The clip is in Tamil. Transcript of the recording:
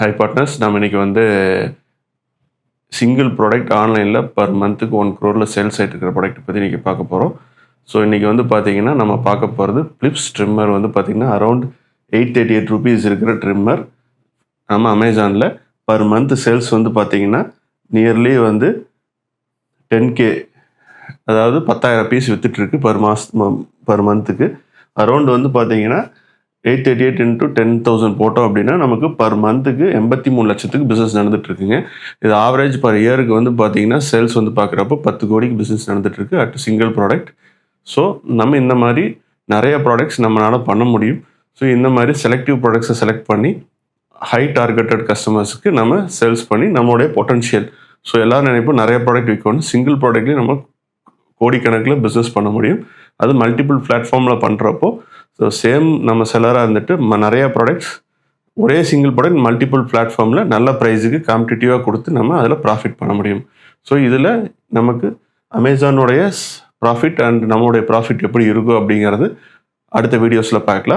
ஹை பார்ட்னர்ஸ் நம்ம இன்றைக்கி வந்து சிங்கிள் ப்ராடக்ட் ஆன்லைனில் பர் மந்த்துக்கு ஒன் க்ரோரில் சேல்ஸ் ஆகிட்டு இருக்கிற ப்ராடக்ட் பற்றி இன்றைக்கி பார்க்க போகிறோம் ஸோ இன்றைக்கி வந்து பார்த்தீங்கன்னா நம்ம பார்க்க போகிறது பிளிப்ஸ் ட்ரிம்மர் வந்து பார்த்திங்கன்னா around eight thirty eight rupees இருக்கிற ட்ரிம்மர் நம்ம அமேசானில் பர் மந்த் சேல்ஸ் வந்து பார்த்தீங்கன்னா நியர்லி வந்து டென் கே அதாவது பத்தாயிரம் பீஸ் விற்றுட்ருக்கு பர் மாஸ் பர் மந்த்துக்கு அரௌண்ட் வந்து பார்த்தீங்கன்னா eight thirty eight into ten thousand போட்டோம் அப்படின்னா நமக்கு பர் மந்த்துக்கு எண்பத்தி மூணு லட்சத்துக்கு பிஸ்னஸ் நடந்துட்டுருக்குங்க. இது ஆவரேஜ் பர் இயருக்கு வந்து பார்த்தீங்கன்னா சேல்ஸ் வந்து பார்க்குறப்போ பத்து கோடிக்கு பிஸ்னஸ் நடந்துட்டுருக்கு அட் சிங்கிள் ப்ராடக்ட் ஸோ நம்ம இந்த மாதிரி நிறைய ப்ராடக்ட்ஸ் நம்மளால் பண்ண முடியும். ஸோ இந்த மாதிரி செலக்டிவ் ப்ராடக்ட்ஸை செலக்ட் பண்ணி ஹை டார்கெட்டட் கஸ்டமர்ஸுக்கு நம்ம சேல்ஸ் பண்ணி நம்மளுடைய பொட்டன்ஷியல் ஸோ எல்லாரும் நினைப்போம் நிறைய ப்ராடக்ட் விற்கணும். சிங்கிள் ப்ராடக்ட்லேயும் நம்ம கோடிக்கணக்கில் பிஸ்னஸ் பண்ண முடியும். அது மல்டிபிள் பிளாட்ஃபார்மில் பண்ணுறப்போ ஸோ சேம் நம்ம செல்லராக இருந்துட்டு ம ப்ராடக்ட்ஸ் ஒரே சிங்கிள் ப்ராடக்ட் மல்டிபிள் பிளாட்ஃபார்மில் நல்ல ப்ரைஸுக்கு காம்படிட்டிவாக கொடுத்து நம்ம அதில் ப்ராஃபிட் பண்ண முடியும். ஸோ இதில் நமக்கு அமேசானுடைய ப்ராஃபிட் அண்ட் நம்மளுடைய ப்ராஃபிட் எப்படி இருக்கும் அப்படிங்கிறது அடுத்த வீடியோஸில் பார்க்கலாம்.